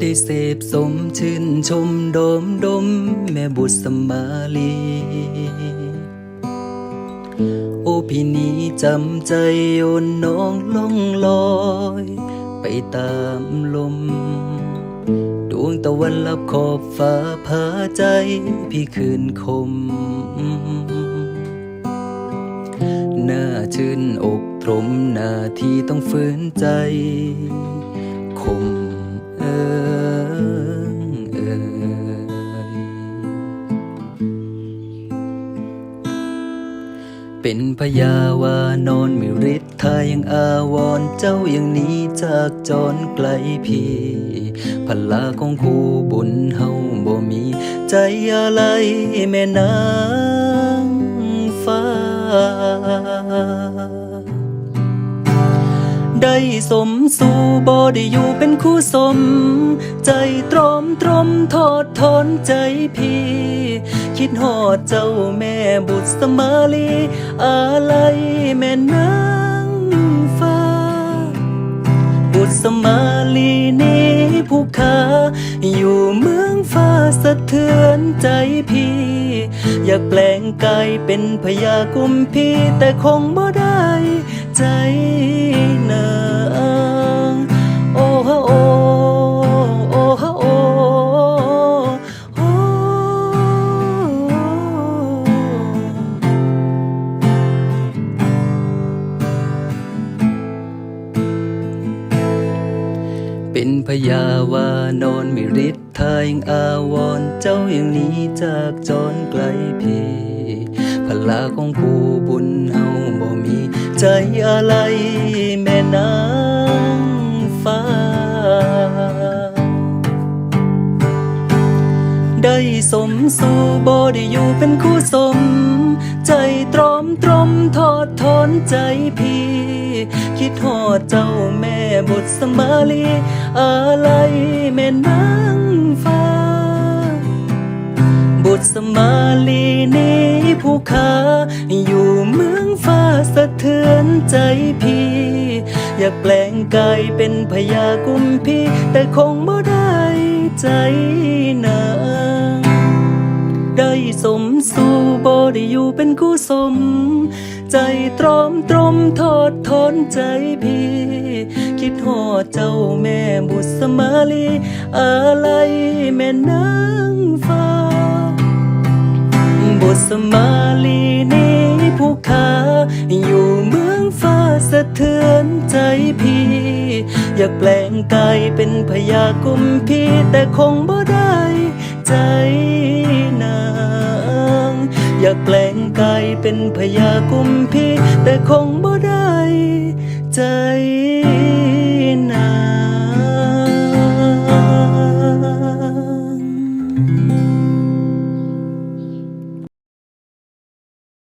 ได้เสพสมชื่นชมโดมดม แม่บุตรสมาลี โอพี่นี้จำใจโยนน้องล่องลอย ไปตามลม ดวงตะวันลับขอบฟ้าพาใจ พี่คืนคมหน้าชื่นอกตรมหน้าที่ต้องฝืนใจ คมเอิง เป็นพยาวานอนมิริทธายังอาวรเจ้ายังหนี้จากจรไกลพี่พลาของคูบุญเฮาบ่มี ใจอะไรแม่นางฟ้า สมสู่บ่ได้อยู่เป็นคู่สม ใจตรมตรมทอดทอนใจพี่ คิดหอดเจ้าแม่บุตรสมาลีอะไรแม่นางฟ้า บุตรสมาลีนี้ผู้ขาอยู่เมืองฟ้าสะเทือนใจพี่ อยากแปลงกายเป็นพญากุมพีแต่คงบ่ได้ใจนา เป็นพยาวานอนมิริษทายงอาวรณ์เจ้ายังหนี้จากจรไกลพี่พลาของผู้บุญเฮาบ่มี ใจอะไรแม่นางฟ้า ได้สมสู่บ่ได้อยู่เป็นคู่สม ใจตรอมตร มทอดทนใจพี่ คิดหอดเจ้าแม่บุตรสมาลี อะไรแม่นางฟ้า บุตรสมาลีนี้ผู้ขาอยู่เมืองฟ้าสะเทือนใจพี่ อยากแปลงกายเป็นพญากุมพีแต่คงบ่ได้ใจนางได้สมสู่บ่ได้อยู่เป็นคู่สม ใจตรอมตรมทอดทอนใจพี่ คิดหอดเจ้าแม่บุตรสมาลีอะไรแม่นางฟ้า บุตรสมาลีนี้ผู้ขาอยู่เมืองฟ้าสะเทือนใจพี่ อยากแปลงกายเป็นพญากุมพีแต่คงบ่ได้ อยากแปลงกายเป็นพญากุมพีแต่คงบ่ได้ใจ